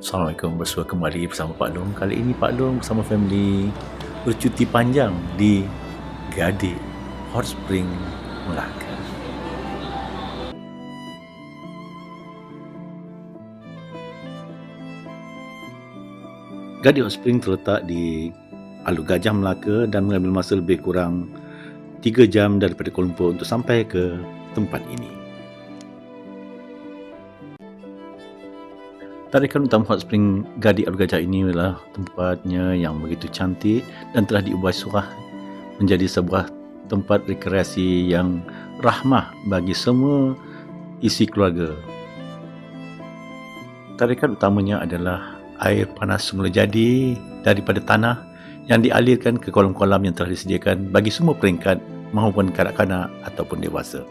Assalamualaikum bersua kembali bersama Pak Long. Kali ini Pak Long bersama family bercuti panjang di Gadi Hot Spring Melaka. Gadi Hot Spring terletak di Alur Gajah Melaka dan mengambil masa lebih kurang 3 jam daripada Kuala Lumpur untuk sampai ke tempat ini. Tarikan utama Hot Spring Gadi Alur Gajah ini adalah tempatnya yang begitu cantik dan telah diubah surah menjadi sebuah tempat rekreasi yang rahmah bagi semua isi keluarga. Tarikan utamanya adalah air panas semula jadi daripada tanah yang dialirkan ke kolam-kolam yang telah disediakan bagi semua peringkat maupun kanak-kanak ataupun dewasa.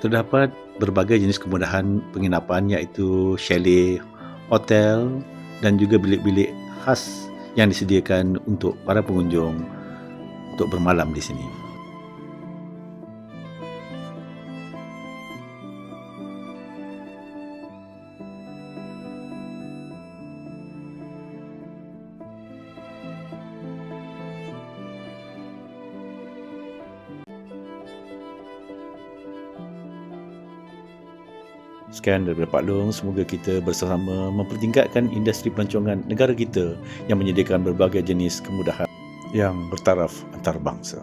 Terdapat berbagai jenis kemudahan penginapan iaitu chalet, hotel dan juga bilik-bilik khas yang disediakan untuk para pengunjung untuk bermalam di sini. Sekian daripada Pak Long, semoga kita bersama mempertingkatkan industri pelancongan negara kita yang menyediakan berbagai jenis kemudahan yang bertaraf antarabangsa.